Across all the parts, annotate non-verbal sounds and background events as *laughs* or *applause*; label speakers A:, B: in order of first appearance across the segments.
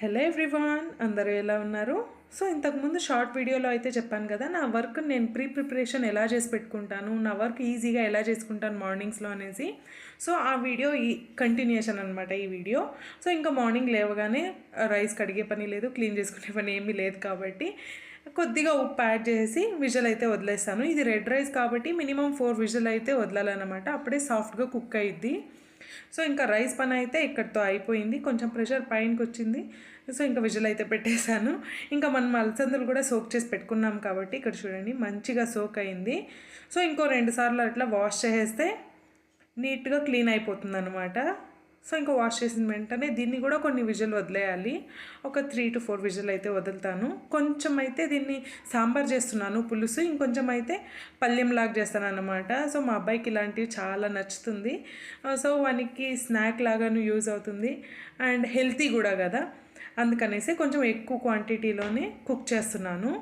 A: Hello everyone అందరూ ఎలా ఉన్నారు? సో ఇంతకుముందు షార్ట్ వీడియోలో అయితే చెప్పాను కదా నా వర్క్ నేను ప్రీ ప్రిపరేషన్ ఎలా చేసి పెట్టుకుంటాను నా వర్క్ ఈజీగా ఎలా చేసుకుంటాను మార్నింగ్స్లో అనేసి. సో ఆ వీడియో ఈ కంటిన్యూషన్ అనమాట ఈ వీడియో. సో ఇంకా మార్నింగ్ లేవగానే రైస్ కడిగే పని లేదు క్లీన్ చేసుకునే పని ఏమీ లేదు కాబట్టి కొద్దిగా ఉప్పు యాడ్ చేసి విజల్ అయితే వదిలేస్తాను. ఇది రెడ్ రైస్ కాబట్టి మినిమం ఫోర్ విజల్ అయితే వదలాలన్నమాట. అప్పుడే సాఫ్ట్గా కుక్ అయ్యిద్ది సో ఇంకా రైస్ పని అయితే ఇక్కడితో అయిపోయింది. కొంచెం ప్రెషర్ పైనకి వచ్చింది సో ఇంకా విజువల్ అయితే పెట్టేశాను. ఇంకా మనం అలసందులు కూడా సోక్ చేసి పెట్టుకున్నాం కాబట్టి ఇక్కడ చూడండి మంచిగా సోక్ అయింది. సో ఇంకో రెండు సార్లు అట్లా వాష్ చేసేస్తే నీట్గా క్లీన్ అయిపోతుంది అనమాట సో ఇంకా వాష్ చేసిన వెంటనే దీన్ని కూడా కొన్ని విజులు వదిలేయాలి. ఒక త్రీ టు ఫోర్ విజులు అయితే వదులుతాను. కొంచెం అయితే దీన్ని సాంబార్ చేస్తున్నాను పులుసు. ఇంకొంచెం అయితే పల్లెం లాగా చేస్తాను అనమాట సో మా అబ్బాయికి ఇలాంటివి చాలా నచ్చుతుంది. సో వానికి స్నాక్ లాగాను యూజ్ అవుతుంది. అండ్ హెల్తీ కూడా కదా. అందుకనేసి కొంచెం ఎక్కువ క్వాంటిటీలోనే కుక్ చేస్తున్నాను.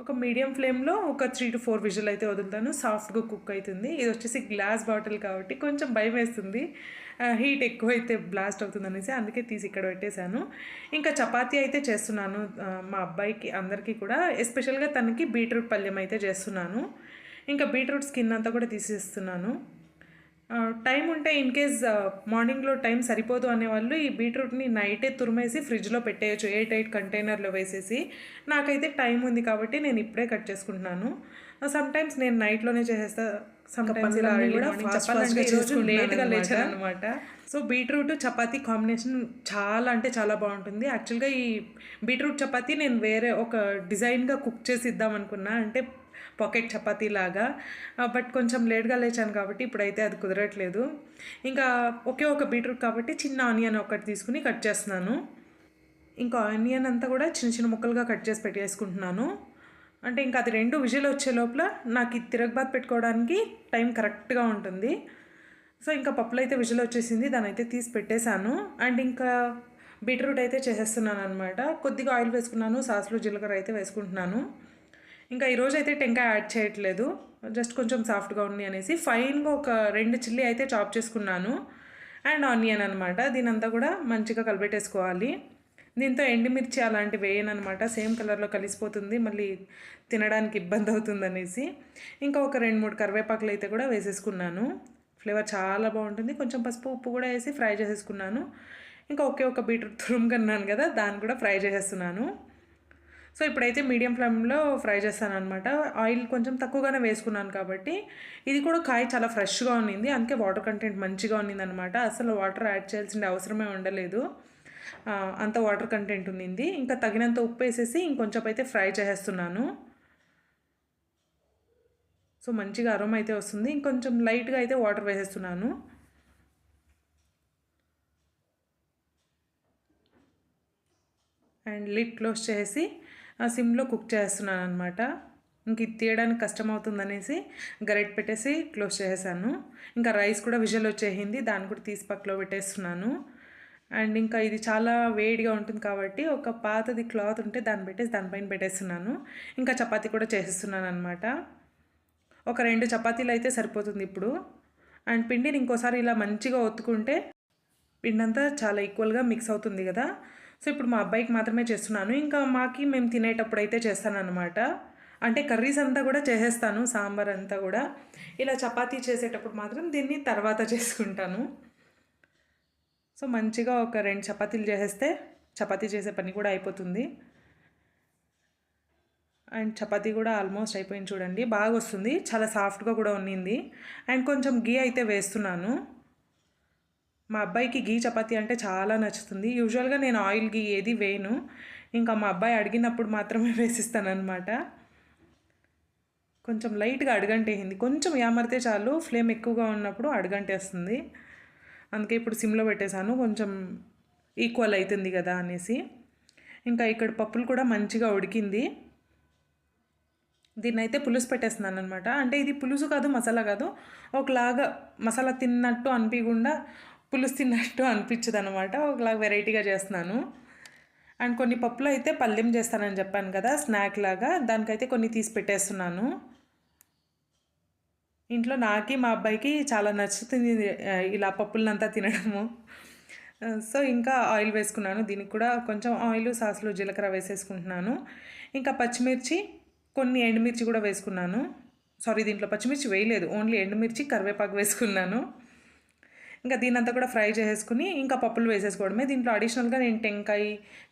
A: ఒక మీడియం ఫ్లేమ్లో ఒక త్రీ టు ఫోర్ విజువల్ అయితే వదులుతాను. సాఫ్ట్గా కుక్ అవుతుంది. ఇది వచ్చేసి గ్లాస్ బాటిల్ కాబట్టి కొంచెం భయం వేస్తుంది. హీట్ ఎక్కువ అయితే బ్లాస్ట్ అవుతుంది అనేసి అందుకే తీసి ఇక్కడ పెట్టేశాను. ఇంకా చపాతీ అయితే చేస్తున్నాను. మా అబ్బాయికి అందరికీ కూడా. ఎస్పెషల్గా తనకి బీట్రూట్ పళ్ళెం అయితే చేస్తున్నాను. ఇంకా బీట్రూట్ స్కిన్ అంతా కూడా తీసేస్తున్నాను. టైం ఉంటే ఇన్ కేస్ మార్నింగ్లో టైం సరిపోదు అనేవాళ్ళు ఈ బీట్రూట్ని నైటే తురిమేసి ఫ్రిడ్జ్లో పెట్టేయచ్చు ఎయిట్ ఎయిట్ కంటైనర్లో వేసేసి. నాకైతే టైం ఉంది కాబట్టి నేను ఇప్పుడే కట్ చేసుకుంటున్నాను. సమ్ టైమ్స్ నేను నైట్లోనే చేసేస్తా సమ్ టైమ్స్ ఇలా లేట్గా లేచాను అనమాట సో బీట్రూట్ చపాతీ కాంబినేషన్ చాలా అంటే చాలా బాగుంటుంది. యాక్చువల్గా ఈ బీట్రూట్ చపాతీ నేను వేరే ఒక డిజైన్గా కుక్ చేసి ఇద్దాం అనుకున్నా. అంటే పాకెట్ చపాతీ లాగా. బట్ కొంచెం లేట్గా లేచాను కాబట్టి ఇప్పుడైతే అది కుదరట్లేదు. ఇంకా ఒకే ఒక బీట్రూట్ కాబట్టి చిన్న ఆనియన్ ఒకటి తీసుకుని కట్ చేస్తున్నాను. ఇంకా ఆనియన్ అంతా కూడా చిన్న చిన్న ముక్కలుగా కట్ చేసి పెట్టేసుకుంటున్నాను. అంటే ఇంకా అది రెండు విజిల్ వచ్చే లోపల నాకు ఈ తిరగబాత్ పెట్టుకోవడానికి టైం కరెక్ట్గా ఉంటుంది. సో ఇంకా పప్పులు అయితే విజిల్ వచ్చేసింది దాని అయితే తీసి పెట్టేశాను. అండ్ ఇంకా బీట్రూట్ అయితే చేసేస్తున్నాను అనమాట కొద్దిగా ఆయిల్ వేసుకున్నాను సాస్లో జీలకర్ర అయితే వేసుకుంటున్నాను. ఇంకా ఈరోజు అయితే టెంకాయ యాడ్ చేయట్లేదు. జస్ట్ కొంచెం సాఫ్ట్గా ఉంది అనేసి. ఫైన్గా ఒక రెండు చిల్లీ అయితే చాప్ చేసుకున్నాను. అండ్ ఆనియన్ అనమాట దీనంతా కూడా మంచిగా కలిపెట్టేసుకోవాలి. దీంతో ఎండుమిర్చి అలాంటివి వేయనమాట సేమ్ కలర్లో కలిసిపోతుంది. మళ్ళీ తినడానికి ఇబ్బంది అవుతుంది అనేసి. ఇంకా ఒక రెండు మూడు కరివేపాకులు అయితే కూడా వేసేసుకున్నాను. ఫ్లేవర్ చాలా బాగుంటుంది. కొంచెం పసుపు ఉప్పు కూడా వేసి ఫ్రై చేసేసుకున్నాను. ఇంకా ఒకే ఒక బీట్రూట్ తురుముకన్నాను కదా దాన్ని కూడా ఫ్రై చేసేస్తున్నాను. సో ఇప్పుడైతే మీడియం ఫ్లేమ్లో ఫ్రై చేస్తాను అనమాట ఆయిల్ కొంచెం తక్కువగానే వేసుకున్నాను కాబట్టి ఇది కూడా కాయ చాలా ఫ్రెష్గా ఉన్నింది. అందుకే వాటర్ కంటెంట్ మంచిగా ఉన్నింది అనమాట అసలు వాటర్ యాడ్ చేయాల్సిన అవసరమే ఉండలేదు. అంత వాటర్ కంటెంట్ ఉన్నింది. ఇంకా తగినంత ఉప్పు వేసేసి ఇంకొంచెం అయితే ఫ్రై చేసేస్తున్నాను. సో మంచిగా అరోమా అయితే వస్తుంది. ఇంకొంచెం లైట్గా అయితే వాటర్ వేసేస్తున్నాను. అండ్ లిడ్ క్లోజ్ చేసి సిమ్లో కుక్ చేస్తున్నాను అనమాట ఇంక ఇది తీయడానికి కష్టం అవుతుందనేసి గరెట్ పెట్టేసి క్లోజ్ చేసేసాను. ఇంకా రైస్ కూడా విజువల్ వచ్చేసింది దాన్ని కూడా తీసి పక్కలో పెట్టేస్తున్నాను. అండ్ ఇంకా ఇది చాలా వేడిగా ఉంటుంది కాబట్టి ఒక పాతది క్లాత్ ఉంటే దాన్ని పెట్టేసి దానిపైన పెట్టేస్తున్నాను. ఇంకా చపాతీ కూడా చేసేస్తున్నాను అనమాట ఒక రెండు చపాతీలు అయితే సరిపోతుంది ఇప్పుడు. అండ్ పిండిని ఇంకోసారి ఇలా మంచిగా ఒత్తుకుంటే పిండి అంతా చాలా ఈక్వల్గా మిక్స్ అవుతుంది కదా. సో ఇప్పుడు మా అబ్బాయికి మాత్రమే చేస్తున్నాను. ఇంకా మాకి మేము తినేటప్పుడు అయితే చేస్తాను అనమాట అంటే కర్రీస్ అంతా కూడా చేసేస్తాను సాంబార్ అంతా కూడా. ఇలా చపాతీ చేసేటప్పుడు మాత్రం దీన్ని తర్వాత చేసుకుంటాను. సో మంచిగా ఒక రెండు చపాతీలు చేసేస్తే చపాతీ చేసే పని కూడా అయిపోతుంది. అండ్ చపాతీ కూడా ఆల్మోస్ట్ అయిపోయింది చూడండి. బాగా వస్తుంది. చాలా సాఫ్ట్గా కూడా ఉన్నింది అండ్ కొంచెం గీ అయితే వేస్తున్నాను. మా అబ్బాయికి గీ చపాతీ అంటే చాలా నచ్చుతుంది. యూజువల్గా నేను ఆయిల్ గీ ఏది వేయను. ఇంకా మా అబ్బాయి అడిగినప్పుడు మాత్రమే *laughs* వేసిస్తానమాట కొంచెం లైట్గా అడుగంటేసింది. కొంచెం యామరితే చాలు. ఫ్లేమ్ ఎక్కువగా ఉన్నప్పుడు అడుగంటేస్తుంది. అందుకే ఇప్పుడు సిమ్లో పెట్టేశాను. కొంచెం ఈక్వల్ అవుతుంది కదా అనేసి. ఇంకా ఇక్కడ పప్పులు కూడా మంచిగా ఉడికింది. దీన్ని అయితే పులుసు పెట్టేస్తున్నాను అనమాట అంటే ఇది పులుసు కాదు మసాలా కాదు. ఒకలాగా మసాలా తిన్నట్టు అనిపించకుండా పులుసు తిన్నట్టు అనిపించదు అనమాట ఒకలాగా వెరైటీగా చేస్తున్నాను. అండ్ కొన్ని పప్పులు అయితే పల్లెం చేస్తానని చెప్పాను కదా స్నాక్ లాగా. దానికైతే కొన్ని తీసి పెట్టేస్తున్నాను. ఇంట్లో నాకి మా అబ్బాయికి చాలా నచ్చుతుంది ఇలా పప్పులనంతా తినడము. సో ఇంకా ఆయిల్ వేసుకున్నాను. దీనికి కూడా కొంచెం ఆయిల్ సాసులు జీలకర్ర వేసేసుకుంటున్నాను. ఇంకా పచ్చిమిర్చి కొన్ని ఎండుమిర్చి కూడా వేసుకున్నాను. సారీ దీంట్లో పచ్చిమిర్చి వేయలేదు. ఓన్లీ ఎండుమిర్చి కరివేపాకు వేసుకున్నాను. ఇంకా దీనంతా కూడా ఫ్రై చేసేసుకుని ఇంకా పప్పులు వేసేసుకోవడమే. దీంట్లో అడిషనల్గా నేను టెంకాయ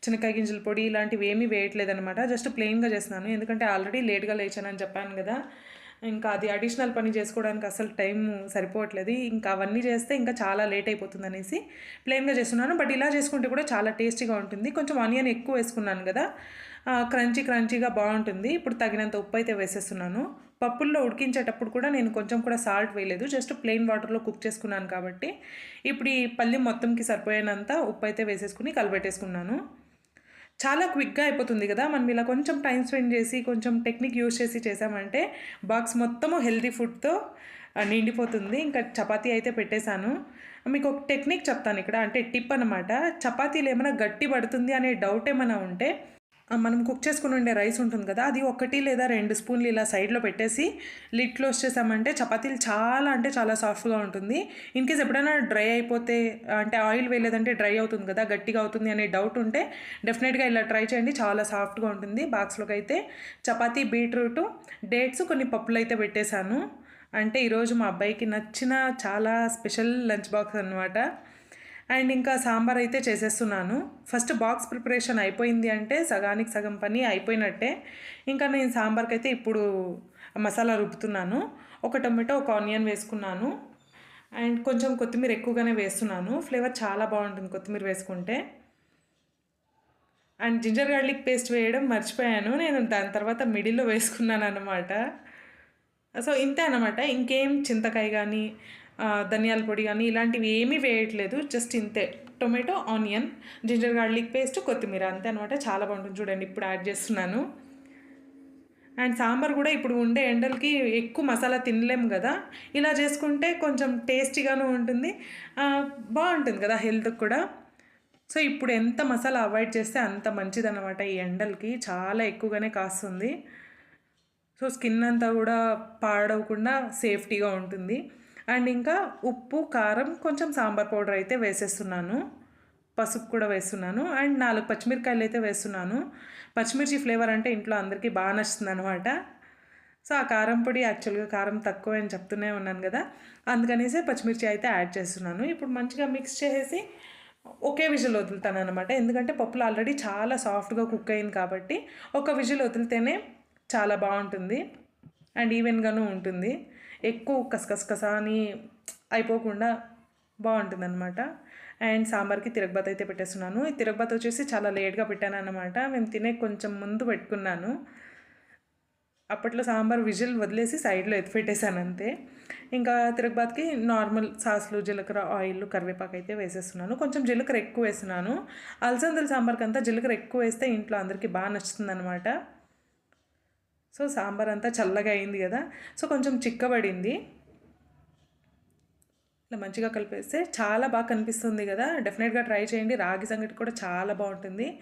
A: చిన్నకాయ గింజల పొడి ఇలాంటివి ఏమీ వేయట్లేదనమాట జస్ట్ ప్లెయిన్గా చేస్తున్నాను. ఎందుకంటే ఆల్రెడీ లేట్గా లేచానని చెప్పాను కదా. ఇంకా అది అడిషనల్ పని చేసుకోవడానికి అసలు టైం సరిపోవట్లేదు. ఇంకా అవన్నీ చేస్తే ఇంకా చాలా లేట్ అయిపోతుంది అనేసి ప్లెయిన్గా చేస్తున్నాను. బట్ ఇలా చేసుకుంటే కూడా చాలా టేస్టీగా ఉంటుంది. కొంచెం ఆనియన్ ఎక్కువ వేసుకున్నాను కదా. క్రంచీ క్రంచీగా బాగుంటుంది. ఇప్పుడు తగినంత ఉప్పు అయితే వేసేస్తున్నాను. పప్పుల్లో ఉడికించేటప్పుడు కూడా నేను కొంచెం కూడా సాల్ట్ వేయలేదు. జస్ట్ ప్లెయిన్ వాటర్లో కుక్ చేసుకున్నాను కాబట్టి. ఇప్పుడు ఈ పల్లి మొత్తంకి సరిపోయేనంత ఉప్పు అయితే వేసేసుకుని కలిపెట్టేసుకున్నాను చాలా క్విక్గా అయిపోతుంది కదా. మనం ఇలా కొంచెం టైం స్పెండ్ చేసి కొంచెం టెక్నిక్ యూజ్ చేసి చేసామంటే బాక్స్ మొత్తము హెల్తీ ఫుడ్తో నిండిపోతుంది. ఇంకా చపాతీ అయితే పెట్టేశాను. మీకు ఒక టెక్నిక్ చెప్తాను ఇక్కడ. అంటే టిప్ అనమాట చపాతీలు ఏమైనా గట్టి పడుతుంది అనే డౌట్ ఏమైనా ఉంటే మనం కుక్ చేసుకుని ఉండే రైస్ ఉంటుంది కదా అది ఒకటి లేదా రెండు స్పూన్లు ఇలా సైడ్లో పెట్టేసి లిడ్ క్లోజ్ చేసామంటే చపాతీలు చాలా అంటే చాలా సాఫ్ట్గా ఉంటుంది. ఇన్ కేస్ ఎప్పుడైనా డ్రై అయిపోతే అంటే ఆయిల్ వేయలేదంటే డ్రై అవుతుంది కదా గట్టిగా అవుతుంది అనే డౌట్ ఉంటే డెఫినెట్గా ఇలా ట్రై చేయండి చాలా సాఫ్ట్గా ఉంటుంది. బాక్స్లోకి అయితే చపాతీ బీట్రూట్ డేట్స్ కొన్ని పప్పులు అయితే పెట్టేశాను. అంటే ఈరోజు మా అబ్బాయికి నచ్చిన చాలా స్పెషల్ లంచ్ బాక్స్ అనమాట అండ్ ఇంకా సాంబార్ అయితే చేసేస్తున్నాను. ఫస్ట్ బాక్స్ ప్రిపరేషన్ అయిపోయింది అంటే సగానికి సగం పని అయిపోయినట్టే. ఇంకా నేను సాంబార్కి అయితే ఇప్పుడు మసాలా రుబ్బుతున్నాను. ఒక టొమాటో ఒక ఆనియన్ వేసుకున్నాను. అండ్ కొంచెం కొత్తిమీర ఎక్కువగానే వేస్తున్నాను. ఫ్లేవర్ చాలా బాగుంటుంది కొత్తిమీర వేసుకుంటే. అండ్ జింజర్ గార్లిక్ పేస్ట్ వేయడం మర్చిపోయాను. నేను దాని తర్వాత మిడిల్లో వేసుకున్నాను అనమాట సో ఇంతే అనమాట ఇంకేం చింతకాయ కానీ ధనియాల పొడి కానీ ఇలాంటివి ఏమీ వేయట్లేదు జస్ట్ ఇంతే. Tomato onion ginger garlic paste కొత్తిమీర అంతే అనమాట చాలా బాగుంటుంది చూడండి ఇప్పుడు యాడ్ చేస్తున్నాను. అండ్ సాంబార్ కూడా ఇప్పుడు ఉండే ఎండలకి ఎక్కువ మసాలా తినలేము కదా. ఇలా చేసుకుంటే కొంచెం టేస్టీగాను ఉంటుంది. బాగుంటుంది కదా హెల్త్కి కూడా. సో ఇప్పుడు ఎంత మసాలా అవాయిడ్ చేస్తే అంత మంచిదన్నమాట ఈ ఎండలకి. చాలా ఎక్కువగానే కాస్తుంది. సో స్కిన్ అంతా కూడా పాడవకుండా సేఫ్టీగా ఉంటుంది. అండ్ ఇంకా ఉప్పు కారం కొంచెం సాంబార్ పౌడర్ అయితే వేసేస్తున్నాను. పసుపు కూడా వేస్తున్నాను. అండ్ నాలుగు పచ్చిమిరకాయలు అయితే వేస్తున్నాను. పచ్చిమిర్చి ఫ్లేవర్ అంటే ఇంట్లో అందరికీ బాగా నచ్చుతుంది అనమాట సో ఆ కారం పొడి యాక్చువల్గా కారం తక్కువ అని చెప్తూనే ఉన్నాను కదా. అందుకనేసి పచ్చిమిర్చి అయితే యాడ్ చేస్తున్నాను. ఇప్పుడు మంచిగా మిక్స్ చేసేసి ఒకే విజిల్ వదులుతాను అనమాట ఎందుకంటే పప్పులు ఆల్రెడీ చాలా సాఫ్ట్గా కుక్ అయింది కాబట్టి ఒక విజిల్ వదిలితేనే చాలా బాగుంటుంది. అండ్ ఈవెన్గాను ఉంటుంది. ఎక్కువ కసకసకస అని అయిపోకుండా బాగుంటుంది అనమాట అండ్ సాంబార్కి తిరగబాత్ అయితే పెట్టేస్తున్నాను. ఈ తిరగబాత్ వచ్చేసి చాలా లేట్గా పెట్టాను అనమాట మేము తినే కొంచెం ముందు పెట్టుకున్నాను. అప్పట్లో సాంబార్ విజిల్ వదిలేసి సైడ్లో ఎత్తి పెట్టేశాను అంతే. ఇంకా తిరగబాత్కి నార్మల్ సాస్లు జీలకర్ర ఆయిల్ కరివేపాకు అయితే వేసేస్తున్నాను. కొంచెం జీలకర్ర ఎక్కువ వేస్తున్నాను. అలసందల సాంబార్కి అంతా జీలకర్ర ఎక్కువ వేస్తే ఇంట్లో అందరికీ బాగా నచ్చుతుంది అనమాట సో సాంబార్ అంతా చల్లగా అయింది కదా. సో కొంచెం చిక్కబడింది. ఇలా మంచిగా కలిపేస్తే చాలా బాగా కనిపిస్తుంది కదా. డెఫినెట్గా ట్రై చేయండి. రాగి సంగటి కూడా చాలా బాగుంటుంది.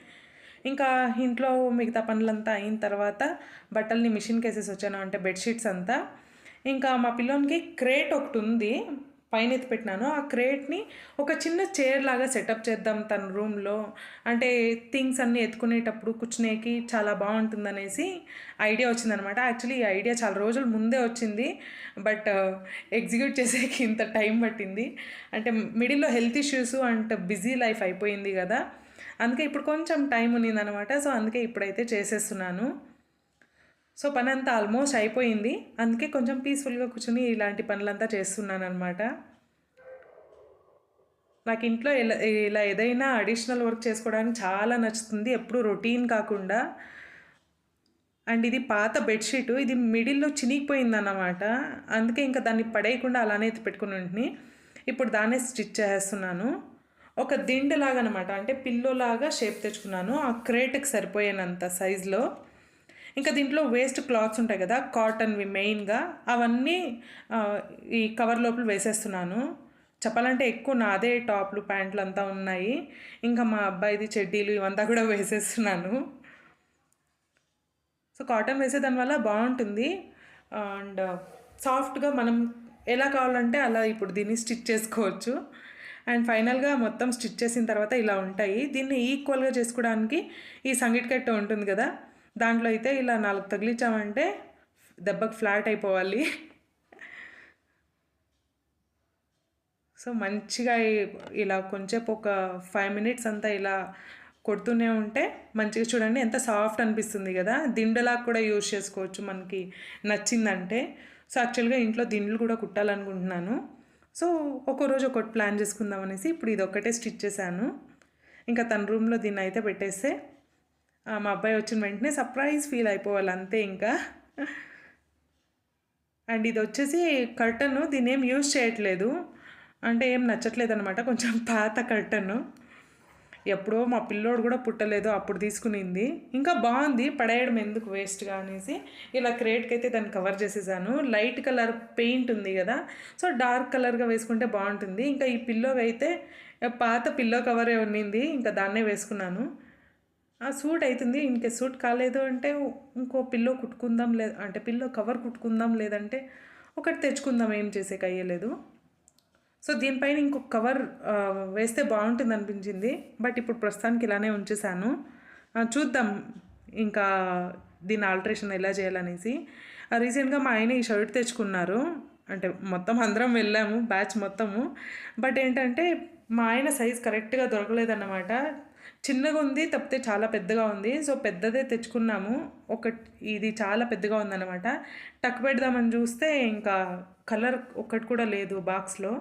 A: ఇంకా ఇంట్లో మిగతా పనులంతా అయిన తర్వాత బట్టల్ని మిషన్కి వేసేసి వచ్చాను అంటే బెడ్షీట్స్ అంతా. ఇంకా మా పిల్లోనికి క్రేట్ ఒకటి ఉంది. పైన ఎత్తి పెట్టినాను. ఆ క్రేట్ని ఒక చిన్న చైర్ లాగా సెటప్ చేద్దాం తన రూమ్లో. అంటే థింగ్స్ అన్నీ ఎత్తుకునేటప్పుడు కూర్చునేకి చాలా బాగుంటుందనేసి ఐడియా వచ్చిందనమాట. యాక్చువల్లీ ఈ ఐడియా చాలా రోజుల ముందే వచ్చింది. బట్ uh, ఎగ్జిక్యూట్ చేసేకి ఇంత టైం పట్టింది. అంటే మిడిల్లో health issues and busy life అయిపోయింది కదా. అందుకే ఇప్పుడు కొంచెం టైం ఉన్నిందనమాట. సో అందుకే ఇప్పుడైతే చేసేస్తున్నాను. సో పని అంతా ఆల్మోస్ట్ అయిపోయింది. అందుకే కొంచెం పీస్ఫుల్గా కూర్చొని ఇలాంటి పనులంతా చేస్తున్నాను అనమాట నాకు ఇంట్లో ఇలా ఇలా ఏదైనా అడిషనల్ వర్క్ చేసుకోవడానికి చాలా నచ్చుతుంది. ఎప్పుడు రొటీన్ కాకుండా. అండ్ ఇది పాత బెడ్షీట్ ఇది మిడిల్లో చినిగిపోయింది అన్నమాట అందుకే ఇంకా దాన్ని పడేయకుండా అలానే పెట్టుకుని ఉంటుంది ఇప్పుడు దాన్నే స్టిచ్ చేస్తున్నాను ఒక దిండులాగా అనమాట అంటే పిల్లోలాగా షేప్ తెచ్చుకున్నాను. ఆ క్రేట్కి సరిపోయేనంత సైజులో ఇంకా దీంట్లో వేస్ట్ క్లాత్స్ ఉంటాయి కదా కాటన్వి మెయిన్గా అవన్నీ ఈ కవర్ లోపల వేసేస్తున్నాను. చెప్పాలంటే ఎక్కువ నాదే టాప్లు ప్యాంట్లు అంతా ఉన్నాయి. ఇంకా మా అబ్బాయిది చెడ్డీలు ఇవంతా కూడా *laughs* వేసేస్తున్నాను. సో కాటన్ వేసే దానివల్ల బాగుంటుంది. అండ్ uh, సాఫ్ట్గా మనం ఎలా కావాలంటే అలా ఇప్పుడు దీన్ని స్టిచ్ చేసుకోవచ్చు. అండ్ ఫైనల్గా మొత్తం స్టిచ్ చేసిన తర్వాత ఇలా ఉంటాయి. దీన్ని ఈక్వల్గా చేసుకోవడానికి ఈ సంగీట్ కట్ట ఉంటుంది కదా దాంట్లో అయితే ఇలా నాలుగు తగిలించామంటే దెబ్బకి ఫ్లాట్ అయిపోవాలి. సో మంచిగా ఇలా కొంచెం ఒక ఫైవ్ మినిట్స్ అంతా ఇలా కొడుతూనే ఉంటే మంచిగా చూడండి ఎంత సాఫ్ట్ అనిపిస్తుంది కదా. దిండలాగా కూడా యూజ్ చేసుకోవచ్చు మనకి నచ్చిందంటే. సో యాక్చువల్గా ఇంట్లో దిండ్లు కూడా కుట్టాలనుకుంటున్నాను. సో ఒక రోజు ఒకటి ప్లాన్ చేసుకుందాం అనేసి ఇప్పుడు ఇది ఒక్కటే స్టిచ్ చేశాను. ఇంకా తన రూమ్లో దీన్ని అయితే పెట్టేస్తే మా అబ్బాయి వచ్చిన వెంటనే సర్ప్రైజ్ ఫీల్ అయిపోవాలి అంతే ఇంకా. అండ్ ఇది వచ్చేసి కర్టన్ దీన్ని ఏం యూజ్ చేయట్లేదు. అంటే ఏం నచ్చట్లేదు అనమాట కొంచెం పాత కర్టన్ ఎప్పుడో మా పిల్లోడు కూడా పుట్టలేదు అప్పుడు తీసుకునింది. ఇంకా బాగుంది పడేయడం ఎందుకు వేస్ట్గా అనేసి. ఇలా క్రేట్కి అయితే దాన్ని కవర్ చేసేసాను. లైట్ కలర్ పెయింట్ ఉంది కదా సో డార్క్ కలర్గా వేసుకుంటే బాగుంటుంది. ఇంకా ఈ పిల్లోకి అయితే పాత పిల్లో కవరే ఉన్నింది ఇంకా దాన్నే వేసుకున్నాను. ఆ సూట్ అవుతుంది ఇంకే సూట్ కాలేదు అంటే ఇంకో పిల్లో కుట్టుకుందాం లేదు అంటే పిల్లో కవర్ కుట్టుకుందాం లేదంటే ఒకటి తెచ్చుకుందాం ఏం చేసేకి అయ్యలేదు సో దీనిపైన ఇంకొక కవర్ వేస్తే బాగుంటుంది అనిపించింది. బట్ ఇప్పుడు ప్రస్తుతానికి ఇలానే ఉంచేసాను చూద్దాం ఇంకా దీని ఆల్టరేషన్ ఎలా చేయాలనేసి. రీసెంట్గా మా ఆయన ఈ షర్ట్ తెచ్చుకున్నారు. అంటే మొత్తం అందరం వెళ్ళాము బ్యాచ్ మొత్తము. బట్ ఏంటంటే మా ఆయన సైజ్ కరెక్ట్గా దొరకలేదన్నమాట. చిన్నగా ఉంది తప్పితే చాలా పెద్దగా ఉంది. సో పెద్దదే తెచ్చుకున్నాము. ఒక ఇది చాలా పెద్దగా ఉందన్నమాట. టక్ పెడదామని చూస్తే ఇంకా కలర్ ఒక్కటి కూడా లేదు బాక్స్లో.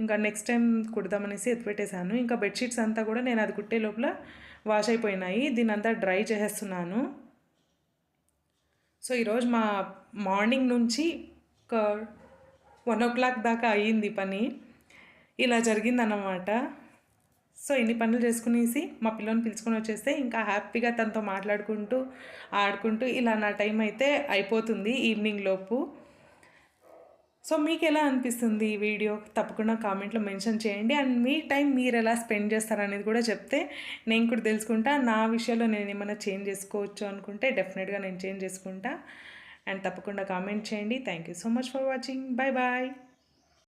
A: ఇంకా నెక్స్ట్ టైం కుడదామనేసి ఎత్తిపెట్టేశాను ఇంకా బెడ్షీట్స్ అంతా కూడా నేను అది కుట్టే లోపల వాష్ అయిపోయినాయి. దీని అంతా డ్రై చేసేస్తున్నాను. సో ఈరోజు మా మార్నింగ్ నుంచి ఒక వన్ ఓ క్లాక్ దాకా అయ్యింది పని. ఇలా జరిగిందన్నమాట. సో ఇన్ని పనులు చేసుకునేసి మా పిల్లని పిలుచుకొని వచ్చేస్తే ఇంకా హ్యాపీగా తనతో మాట్లాడుకుంటూ ఆడుకుంటూ ఇలా నా టైం అయితే అయిపోతుంది ఈవినింగ్ లోపు. సో మీకు ఎలా అనిపిస్తుంది ఈ వీడియో? తప్పకుండా కామెంట్లో మెన్షన్ చేయండి. అండ్ మీ టైం మీరు ఎలా స్పెండ్ చేస్తారనేది కూడా చెప్తే నేను కూడా తెలుసుకుంటా. నా విషయంలో నేను ఏమైనా చేంజ్ చేసుకోవచ్చు అనుకుంటే డెఫినెట్గా నేను చేంజ్ చేసుకుంటా. అండ్ తప్పకుండా కామెంట్ చేయండి. Thank you so much for watching. Bye bye.